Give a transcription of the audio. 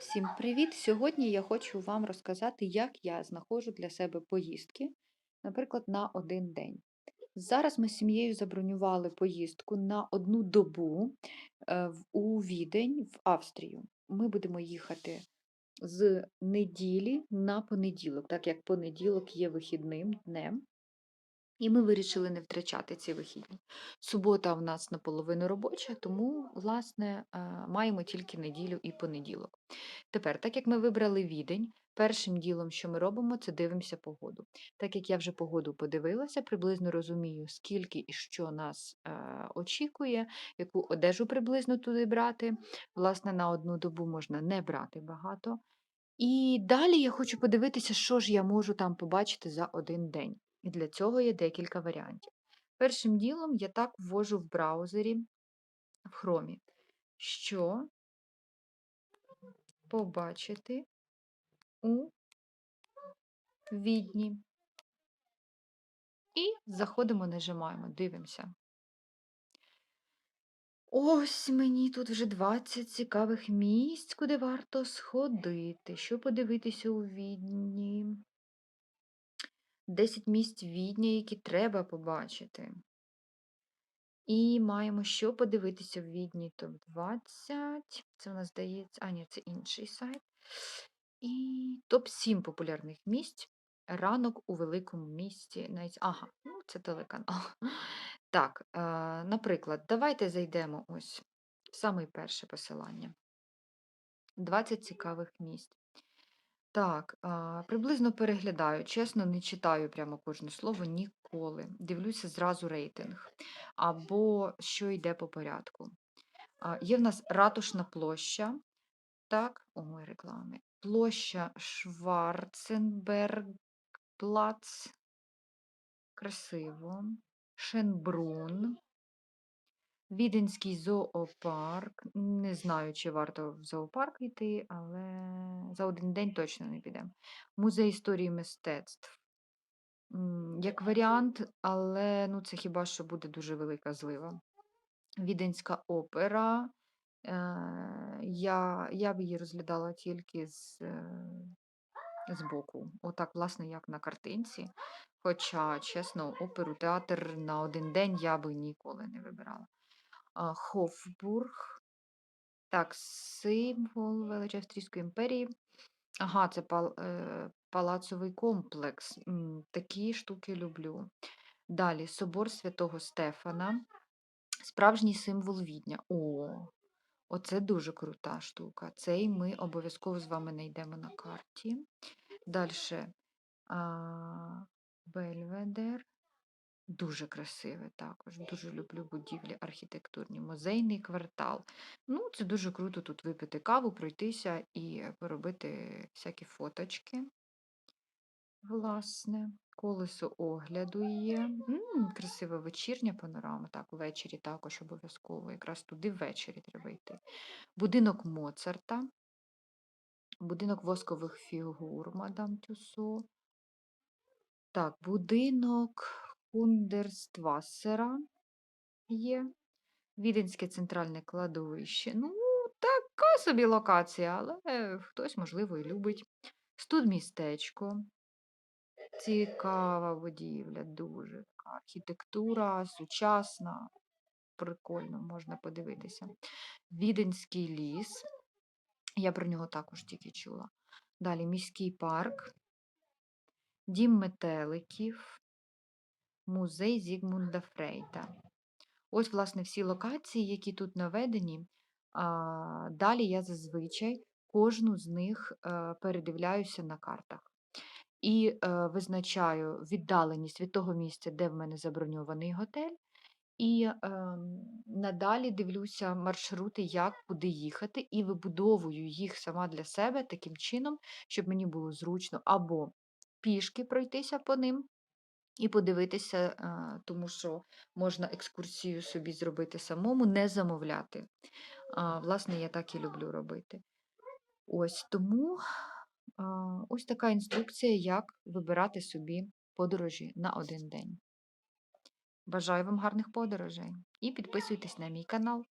Всім привіт! Сьогодні я хочу вам розказати, як я знаходжу для себе поїздки, наприклад, на один день. Зараз ми з сім'єю забронювали поїздку на одну добу е, у Відень, в Австрію. Ми будемо їхати з неділі на понеділок, так як понеділок є вихідним днем. І ми вирішили не втрачати ці вихідні. Субота в нас наполовину робоча, тому, власне, е, маємо тільки неділю і понеділок. Тепер, так як ми вибрали відень, першим ділом, що ми робимо, це дивимося погоду. Так як я вже погоду подивилася, приблизно розумію, скільки і що нас е, очікує, яку одежу приблизно туди брати. Власне, на одну добу можна не брати багато. І далі я хочу подивитися, що ж я можу там побачити за один день. І для цього є декілька варіантів. Першим ділом я так ввожу в браузері в хромі, що побачити у відні. І заходимо, нажимаємо, дивимося. Ось мені тут вже 20 цікавих місць, куди варто сходити, що подивитися у відні. 10 місць відня, які треба побачити. І маємо що подивитися в відні топ-20. Це у нас здається, а ні, це інший сайт. І топ-7 популярних місць. Ранок у великому місті. Навіть, ага, ну це телеканал. Так, е, наприклад, давайте зайдемо ось в саме перше посилання. 20 цікавих місць. Так, а, приблизно переглядаю. Чесно, не читаю прямо кожне слово ніколи. Дивлюся зразу рейтинг або що йде по порядку. А, Є в нас ратушна площа. Так, ой, реклами. Площа Шварценбергплац. Красиво. Шенбрун. Віденський зоопарк. Не знаю, чи варто в зоопарк йти, але за один день точно не підемо. Музей історії мистецтв. Як варіант, але ну, це хіба що буде дуже велика злива. Віденська опера. Е, я, я б її розглядала тільки з, е, з боку. Отак, власне, як на картинці. Хоча, чесно, оперу, театр на один день я би ніколи не вибирала. Хофбург. Так, символ величі Австрійської імперії. Ага, це пал, е, палацовий комплекс. М, Такі штуки люблю. Далі собор святого Стефана. Справжній символ Відня. О, оце дуже крута штука. Цей ми обов'язково з вами знайдемо на карті. Далі Бельведер. Дуже красиве також. Дуже люблю будівлі архітектурні. Музейний квартал. Ну, це дуже круто тут випити каву, пройтися і поробити всякі фоточки. Власне, колесо огляду є. М, красива вечірня панорама. Так, ввечері також обов'язково. Якраз туди ввечері треба йти. Будинок Моцарта, будинок воскових фігур, мадам Тюсо. Так, будинок Хундерствасера є. Віденське центральне кладовище. Ну, така собі локація, але хтось, можливо, і любить. Студмістечко. Цікава будівля, дуже архітектура, сучасна, прикольно, можна подивитися. Віденський ліс. Я про нього також тільки чула. Далі міський парк, дім метеликів, музей Зігмунда Фрейта. Ось, власне, всі локації, які тут наведені. Далі я зазвичай кожну з них е, передивляюся на картах і е, визначаю віддаленість від того місця, де в мене заброньований готель. І е, надалі дивлюся маршрути, як куди їхати, і вибудовую їх сама для себе таким чином, щоб мені було зручно або пішки пройтися по ним, і подивитися, е, тому що можна екскурсію собі зробити самому, не замовляти. Власне, я так і люблю робити. Ось тому ось така інструкція, як вибирати собі подорожі на один день. Бажаю вам гарних подорожей і підписуйтесь на мій канал.